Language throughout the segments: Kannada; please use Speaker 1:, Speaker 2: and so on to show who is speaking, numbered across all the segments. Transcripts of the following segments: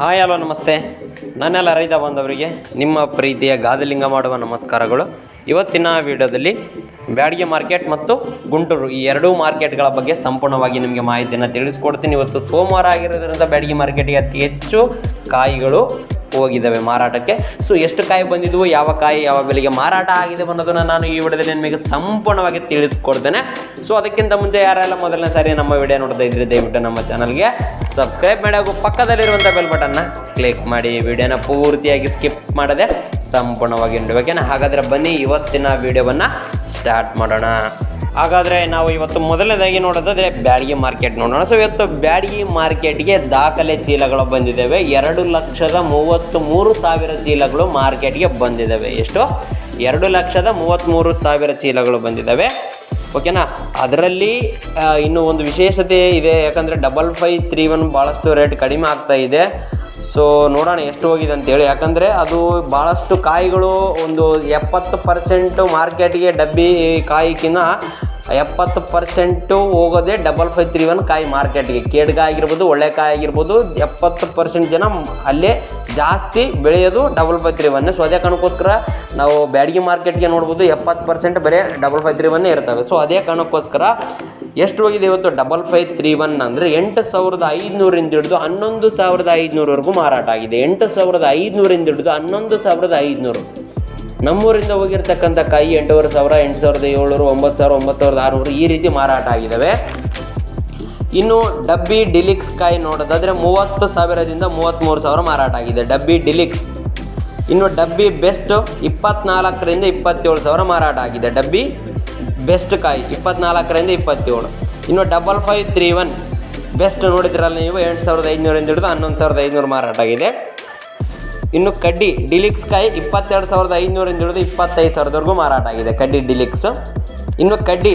Speaker 1: ಹಾಯ್ ಹಲೋ ನಮಸ್ತೆ. ನನ್ನೆಲ್ಲ ರೈತ ಬಾಂಧವರಿಗೆ ನಿಮ್ಮ ಪ್ರೀತಿಯ ಗಾದಲಿಂಗ ಮಾಡುವ ನಮಸ್ಕಾರಗಳು. ಇವತ್ತಿನ ವಿಡಿಯೋದಲ್ಲಿ ಬ್ಯಾಡಗಿ ಮಾರ್ಕೆಟ್ ಮತ್ತು ಗುಂಟೂರು ಈ ಎರಡೂ ಮಾರ್ಕೆಟ್ಗಳ ಬಗ್ಗೆ ಸಂಪೂರ್ಣವಾಗಿ ನಿಮಗೆ ಮಾಹಿತಿಯನ್ನು ತಿಳಿಸ್ಕೊಡ್ತೀನಿ. ಇವತ್ತು ಸೋಮವಾರ ಆಗಿರೋದ್ರಿಂದ ಬ್ಯಾಡಗಿ ಮಾರ್ಕೆಟ್ಗೆ ಅತಿ ಹೆಚ್ಚು ಕಾಯಿಗಳು ಹೋಗಿದ್ದಾವೆ ಮಾರಾಟಕ್ಕೆ. ಸೊ ಎಷ್ಟು ಕಾಯಿ ಬಂದಿದ್ವು, ಯಾವ ಕಾಯಿ, ಯಾವ ಬೆಲೆಗೆ ಮಾರಾಟ ಆಗಿದೆ ಅನ್ನೋದನ್ನು ನಾನು ಈ ವಿಡಿಯೋದಲ್ಲಿ ನಿಮಗೆ ಸಂಪೂರ್ಣವಾಗಿ ತಿಳಿಸ್ಕೊಡ್ತೇನೆ. ಸೊ ಅದಕ್ಕಿಂತ ಮುಂಚೆ ಯಾರೆಲ್ಲ ಮೊದಲನೇ ಸಾರಿ ನಮ್ಮ ವಿಡಿಯೋ ನೋಡ್ತಾ ಇದ್ರೆ, ದಯವಿಟ್ಟು ನಮ್ಮ ಚಾನಲ್ಗೆ ಸಬ್ಸ್ಕ್ರೈಬ್ ಮಾಡಿ ಹಾಗೂ ಪಕ್ಕದಲ್ಲಿರುವಂಥ ಬೆಲ್ ಬಟನ್ನ ಕ್ಲಿಕ್ ಮಾಡಿ. ವಿಡಿಯೋನ ಪೂರ್ತಿಯಾಗಿ ಸ್ಕಿಪ್ ಮಾಡದೆ ಸಂಪೂರ್ಣವಾಗಿ ನೋಡಬೇಕೇನ? ಹಾಗಾದರೆ ಬನ್ನಿ, ಇವತ್ತಿನ ವಿಡಿಯೋವನ್ನು ಸ್ಟಾರ್ಟ್ ಮಾಡೋಣ. ಹಾಗಾದರೆ ನಾವು ಇವತ್ತು ಮೊದಲನೇದಾಗಿ ನೋಡೋದಾದರೆ ಬ್ಯಾಡಗಿ ಮಾರ್ಕೆಟ್ ನೋಡೋಣ. ಸೊ ಇವತ್ತು ಬ್ಯಾಡಗಿ ಮಾರ್ಕೆಟ್ಗೆ ದಾಖಲೆ ಚೀಲಗಳು ಬಂದಿದ್ದಾವೆ. ಎರಡು ಲಕ್ಷದ ಮೂವತ್ತು ಮೂರು ಸಾವಿರ ಚೀಲಗಳು ಮಾರ್ಕೆಟ್ಗೆ ಬಂದಿದ್ದಾವೆ. ಎಷ್ಟು? ಎರಡು ಲಕ್ಷದ ಮೂವತ್ತ್ಮೂರು ಸಾವಿರ ಚೀಲಗಳು ಬಂದಿದ್ದಾವೆ. ಓಕೆನಾ ಅದರಲ್ಲಿ ಇನ್ನು ಒಂದು ವಿಶೇಷತೆ ಇದೆ, ಯಾಕಂದರೆ ಡಬಲ್ ಫೈವ್ ತ್ರೀ ಒನ್ ಭಾಳಷ್ಟು ರೇಟ್ ಕಡಿಮೆ ಆಗ್ತಾ ಇದೆ. ಸೊ ನೋಡೋಣ ಎಷ್ಟು ಹೋಗಿದೆ ಅಂತೇಳಿ. ಯಾಕಂದರೆ ಅದು ಭಾಳಷ್ಟು ಕಾಯಿಗಳು ಒಂದು ಎಪ್ಪತ್ತು ಪರ್ಸೆಂಟು ಮಾರ್ಕೆಟ್ಗೆ ಡಬ್ಬಿ ಕಾಯಿಕಿನ್ನ ಎಪ್ಪತ್ತು ಪರ್ಸೆಂಟು ಹೋಗೋದೇ ಡಬಲ್ ಫೈವ್ ತ್ರೀ ಒನ್ ಕಾಯಿ ಮಾರ್ಕೆಟ್ಗೆ. ಕೇಡ್ಗಾಯಿ ಆಗಿರ್ಬೋದು, ಒಳ್ಳೆ ಕಾಯಿ ಆಗಿರ್ಬೋದು, ಎಪ್ಪತ್ತು ಪರ್ಸೆಂಟ್ ಜನ ಅಲ್ಲೇ ಜಾಸ್ತಿ ಬೆಳೆಯೋದು double five three one so ಅದೇ ಕಾರಣಕ್ಕೋಸ್ಕರ ನಾವು ಬ್ಯಾಡಗಿ ಮಾರ್ಕೆಟ್ಗೆ ನೋಡ್ಬೋದು ಎಪ್ಪತ್ತು ಪರ್ಸೆಂಟ್ ಬರೀ ಡಬಲ್ ಫೈ ತ್ರೀ ಒನ್ನೇ ಇರ್ತವೆ. ಸೊ ಅದೇ ಕಾರಣಕ್ಕೋಸ್ಕರ ಎಷ್ಟು ಹೋಗಿದೆ ಇವತ್ತು ಡಬಲ್ ಫೈವ್ ತ್ರೀ ಒನ್ ಅಂದರೆ ಎಂಟು ಸಾವಿರದ ಐದುನೂರಿಂದ ಹಿಡಿದು ಹನ್ನೊಂದು ಸಾವಿರದ ಐದುನೂರವರೆಗೂ ಮಾರಾಟ ಆಗಿದೆ. ಎಂಟು ಸಾವಿರದ ಐದುನೂರಿಂದ ಹಿಡಿದು ಹನ್ನೊಂದು ಸಾವಿರದ ಐದುನೂರು. ನಮ್ಮೂರಿಂದ ಹೋಗಿರ್ತಕ್ಕಂಥ ಕಾಯಿ ಎಂಟೂವರೆ ಸಾವಿರ, ಎಂಟು ಸಾವಿರದ ಏಳ್ನೂರು, ಒಂಬತ್ತು ಸಾವಿರ, ಒಂಬತ್ತು ಸಾವಿರದ ಆರುನೂರು ಈ ರೀತಿ ಮಾರಾಟ ಆಗಿದ್ದಾವೆ. ಇನ್ನು ಡಬ್ಬಿ ಡಿಲಿಕ್ಸ್ ಕಾಯಿ ನೋಡೋದಾದರೆ ಮೂವತ್ತು ಸಾವಿರದಿಂದ ಮೂವತ್ತ್ಮೂರು ಸಾವಿರ ಮಾರಾಟ ಆಗಿದೆ. ಡಬ್ಬಿ ಡಿಲಿಕ್ಸ್. ಇನ್ನು ಡಬ್ಬಿ ಬೆಸ್ಟ್ ಇಪ್ಪತ್ನಾಲ್ಕರಿಂದ ಇಪ್ಪತ್ತೇಳು ಸಾವಿರ ಮಾರಾಟ ಆಗಿದೆ. ಡಬ್ಬಿ ಬೆಸ್ಟ್ ಕಾಯಿ ಇಪ್ಪತ್ನಾಲ್ಕರಿಂದ ಇಪ್ಪತ್ತೇಳು. ಇನ್ನು double five three one best ನೋಡಿದ್ರಲ್ಲ ನೀವು ಎಂಟು ಸಾವಿರದ ಐದುನೂರಿಂದ ಹಿಡಿದು ಹನ್ನೊಂದು ಸಾವಿರದ ಐನೂರು ಮಾರಾಟ ಆಗಿದೆ. ಇನ್ನು ಕಡ್ಡಿ ಡಿಲಿಕ್ಸ್ ಕಾಯಿ ಇಪ್ಪತ್ತೆರಡು ಸಾವಿರದ ಐದುನೂರಿಂದ ಹಿಡಿದು ಇಪ್ಪತ್ತೈದು ಸಾವಿರದವರೆಗೂ ಮಾರಾಟ ಆಗಿದೆ. ಕಡ್ಡಿ ಡಿಲಿಕ್ಸ್. ಇನ್ನು ಕಡ್ಡಿ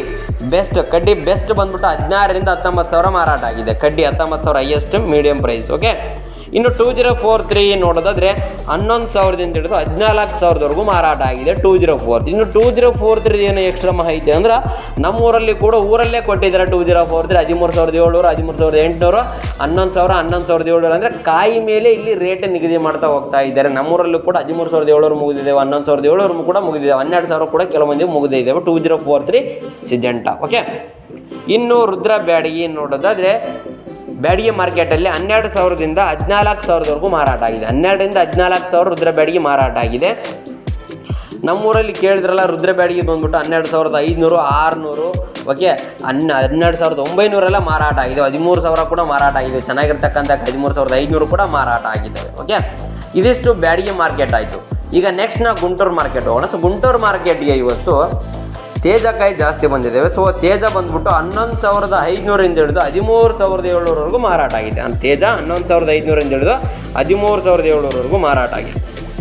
Speaker 1: ಬೆಸ್ಟ್ ಕಡ್ಡಿ ಬೆಸ್ಟ್ ಬಂದ್ಬಿಟ್ಟು ಹದಿನಾರರಿಂದ ಹತ್ತೊಂಬತ್ತು ಸಾವಿರ ಮಾರಾಟ ಆಗಿದೆ. ಕಡ್ಡಿ ಹತ್ತೊಂಬತ್ತು ಸಾವಿರ ಹೈಯೆಸ್ಟ್ ಮೀಡಿಯಂ ಪ್ರೈಸ್ ಓಕೆ ಇನ್ನು ಟೂ ಜೀರೋ ಫೋರ್ ತ್ರೀ ನೋಡೋದಾದ್ರೆ ಹನ್ನೊಂದು ಸಾವಿರದಿಂದ ಹಿಡಿದು ಹದಿನಾಲ್ಕು ಸಾವಿರದವರೆಗೂ ಮಾರಾಟ ಆಗಿದೆ ಟೂ ಜೀರೋ ಫೋರ್ ಇನ್ನು ಟೂ ಜೀರೋ ಫೋರ್ ತ್ರೀ ಏನು ಎಕ್ಸ್ಟ್ರಾ ಮಾಹಿತಿ ಅಂದ್ರೆ ನಮ್ಮೂರಲ್ಲಿ ಕೂಡ ಊರಲ್ಲೇ ಕೊಟ್ಟಿದ್ದಾರೆ ಟೂ ಜೀರೋ ಫೋರ್ ತ್ರೀ ಹದಿಮೂರು ಸಾವಿರದ ಏಳ್ನೂರು, ಹದಿಮೂರು ಸಾವಿರದ ಎಂಟುನೂರು, ಹನ್ನೊಂದು ಸಾವಿರ, ಹನ್ನೊಂದು ಸಾವಿರದ ಏಳ್ನೂರು ಅಂದರೆ ಕಾಯಿ ಮೇಲೆ ಇಲ್ಲಿ ರೇಟ್ ನಿಗದಿ ಮಾಡ್ತಾ ಹೋಗ್ತಾ ಇದ್ದಾರೆ. ನಮ್ಮೂರಲ್ಲೂ ಕೂಡ ಹದಿಮೂರು ಸಾವಿರದ ಏಳ್ನೂರು ಮುಗಿದಿದ್ದೇವೆ ಹನ್ನೊಂದು ಸಾವಿರದ ಏಳ್ನೂರು ಕೂಡ ಮುಗಿದಿದೆ, ಹನ್ನೆರಡು ಸಾವಿರ ಕೂಡ ಕೆಲವು ಮಂದಿ ಮುಗಿದೇ ಇದ್ದಾವೆ two zero four three Syngenta okay ಇನ್ನು ರುದ್ರ ಬ್ಯಾಡಗಿ ನೋಡೋದಾದರೆ ಬ್ಯಾಡಗಿ ಮಾರ್ಕೆಟಲ್ಲಿ ಹನ್ನೆರಡು ಸಾವಿರದಿಂದ ಹದಿನಾಲ್ಕು ಸಾವಿರದವರೆಗೂ ಮಾರಾಟ ಆಗಿದೆ. ಹನ್ನೆರಡರಿಂದ ಹದಿನಾಲ್ಕು ಸಾವಿರ ರುದ್ರ ಬ್ಯಾಡಿಗೆ ಮಾರಾಟ ಆಗಿದೆ. ನಮ್ಮೂರಲ್ಲಿ ಕೇಳಿದ್ರಲ್ಲ, ರುದ್ರ ಬ್ಯಾಡಿಗೆ ಬಂದ್ಬಿಟ್ಟು ಹನ್ನೆರಡು ಸಾವಿರದ ಐದುನೂರು, ಆರುನೂರು, ಓಕೆ, ಹನ್ನ, ಹನ್ನೆರಡು ಸಾವಿರದ ಒಂಬೈನೂರೆಲ್ಲ ಮಾರಾಟ ಆಗಿದೆ. ಹದಿಮೂರು ಸಾವಿರ ಕೂಡ ಮಾರಾಟ ಆಗಿದೆ. ಚೆನ್ನಾಗಿರ್ತಕ್ಕಂಥ ಹದಿಮೂರು ಸಾವಿರದ ಐದುನೂರು ಕೂಡ ಮಾರಾಟ ಆಗಿದೆ, ಓಕೆ? ಇದಿಷ್ಟು ಬ್ಯಾಡಿಗೆ ಮಾರ್ಕೆಟ್ ಆಯಿತು. ಈಗ ನೆಕ್ಸ್ಟ್ ನಾವು ಗುಂಟೂರು ಮಾರ್ಕೆಟ್ ಹೋಗೋಣ. ಸೊ ಗುಂಟೂರು ಮಾರ್ಕೆಟ್ಗೆ ಇವತ್ತು ತೇಜಕಾಯಿ ಜಾಸ್ತಿ ಬಂದಿದ್ದೇವೆ ಸೊ, ತೇಜ ಬಂದ್ಬಿಟ್ಟು ಹನ್ನೊಂದು ಸಾವಿರದ ಐದುನೂರಿಂದ ಹಿಡಿದು ಹದಿಮೂರು ಸಾವಿರದ ಏಳ್ನೂರವರೆಗೂ ಮಾರಾಟ ಆಗಿದೆ. ತೇಜ ಹನ್ನೊಂದು ಸಾವಿರದ ಐದುನೂರಿಂದ ಹಿಡಿದು ಹದಿಮೂರು ಸಾವಿರದ ಏಳ್ನೂರವರೆಗೂ ಮಾರಾಟ ಆಗಿದೆ.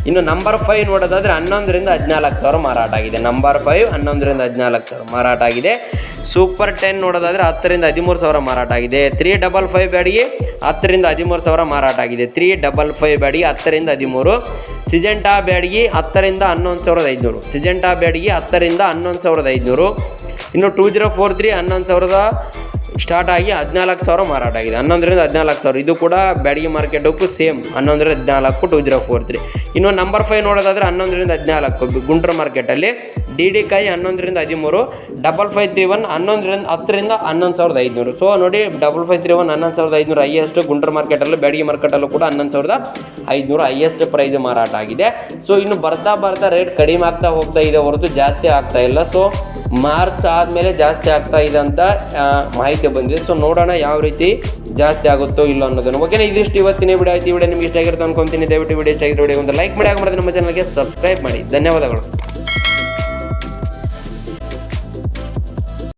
Speaker 1: ಇನ್ನು ನಂಬರ್ ಫೈವ್ ನೋಡೋದಾದರೆ ಹನ್ನೊಂದರಿಂದ ಹದಿನಾಲ್ಕು ಸಾವಿರ ಮಾರಾಟ ಆಗಿದೆ. ನಂಬರ್ ಫೈವ್ ಹನ್ನೊಂದರಿಂದ ಹದಿನಾಲ್ಕು ಸಾವಿರ ಮಾರಾಟ ಆಗಿದೆ. ಸೂಪರ್ ಟೆನ್ ನೋಡೋದಾದ್ರೆ ಹತ್ತರಿಂದ ಹದಿಮೂರು ಸಾವಿರ ಮಾರಾಟ ಆಗಿದೆ. ತ್ರೀ ಡಬಲ್ ಫೈವ್ ಬ್ಯಾಡಿಗೆ ಹತ್ತರಿಂದ ಹದಿಮೂರು ಸಾವಿರ ಮಾರಾಟ ಆಗಿದೆ. ತ್ರೀ ಡಬಲ್ ಫೈವ್ ಬ್ಯಾಡಿ ಹತ್ತರಿಂದ ಹದಿಮೂರು. ಸಿಜೆಂಟಾ ಬ್ಯಾಡಿಗೆ ಹತ್ತರಿಂದ ಹನ್ನೊಂದು ಸಾವಿರದ ಐದುನೂರು. ಸಿಜೆಂಟಾ ಬ್ಯಾಡಿಗೆ ಹತ್ತರಿಂದ ಹನ್ನೊಂದು ಸಾವಿರದ ಐದುನೂರು. ಇನ್ನು ಟೂ ಜೀರೋ ಫೋರ್ ತ್ರೀ ಹನ್ನೊಂದು ಸಾವಿರದ ಸ್ಟಾರ್ಟ್ ಆಗಿ ಹದಿನಾಲ್ಕು ಸಾವಿರ ಮಾರಾಟ ಆಗಿದೆ. ಹನ್ನೊಂದರಿಂದ ಹದಿನಾಲ್ಕು ಸಾವಿರ. ಇದು ಕೂಡ ಬ್ಯಾಡಗಿ ಮಾರ್ಕೆಟಕ್ಕೂ ಸೇಮ್. ಹನ್ನೊಂದರಿಂದ ಹದಿನಾಲ್ಕು ಟು ಜೀರೋ ಫೋರ್ ತ್ರೀ. ಇನ್ನು ನಂಬರ್ ಫೈವ್ ನೋಡೋದಾದ್ರೆ ಹನ್ನೊಂದರಿಂದ ಹದಿನಾಲ್ಕು. ಗುಂಡ್ರ ಮಾರ್ಕೆಟಲ್ಲಿ ಡಿ ಡಿ ಕಾಯಿ ಹನ್ನೊಂದರಿಂದ ಹದಿಮೂರು ಡಬಲ್ ಫೈವ್ ತ್ರೀ ಒನ್ ಹನ್ನೊಂದರಿಂದ ಹತ್ತರಿಂದ ಹನ್ನೊಂದು ಸಾವಿರದ ಐದುನೂರು. ಸೊ ನೋಡಿ ಡಬಲ್ ಫೈವ್ ತ್ರೀ ಒನ್ ಹನ್ನೊಂದು ಸಾವಿರದ ಐದುನೂರು ಹೈಯೆಸ್ಟ್ ಗುಂಟೂರು ಮಾರ್ಕೆಟಲ್ಲೂ ಬ್ಯಾಡಗಿ ಮಾರ್ಕೆಟಲ್ಲೂ ಕೂಡ ಹನ್ನೊಂದು ಸಾವಿರದ ಐದುನೂರು ಹೈಯೆಸ್ಟ್ ಪ್ರೈಸ್ ಮಾರಾಟ ಆಗಿದೆ. ಸೊ ಇನ್ನು ಬರ್ತಾ ಬರ್ತಾ ರೇಟ್ ಕಡಿಮೆ ಆಗ್ತಾ ಹೋಗ್ತಾ ಇದೆ ಹೊರತು ಜಾಸ್ತಿ ಆಗ್ತಾ ಇಲ್ಲ. ಸೊ ಮಾರ್ಚ್ ಆದಮೇಲೆ ಜಾಸ್ತಿ ಆಗ್ತಾ ಇದೆ ಅಂತ ಮಾಹಿತಿ ಬಂದಿದೆ. ಸೊ ನೋಡೋಣ ಯಾವ ರೀತಿ ಜಾಸ್ತಿ ಆಗುತ್ತೋ ಇಲ್ಲ ಅನ್ನೋದನ್ನು. ಓಕೆನಾ ಇದಿಷ್ಟು ಇವತ್ತಿನ ವಿಡಿಯೋ ಆಯ್ತು. ವಿಡಿಯೋ ನಿಮ್ಗೆ ಇಷ್ಟ ಆಗಿರುತ್ತೆ ಅನ್ಕೊಂತೀನಿ. ದಯವಿಟ್ಟು ವಿಡಿಯೋ ಇಷ್ಟ ಒಂದು ಲೈಕ್ ಮಾಡಿ. ಹಾಗೆ ನಮ್ಮ ಚಾನಲ್ಗೆ ಸಬ್ಸ್ಕ್ರೈಬ್ ಮಾಡಿ. ಧನ್ಯವಾದಗಳು.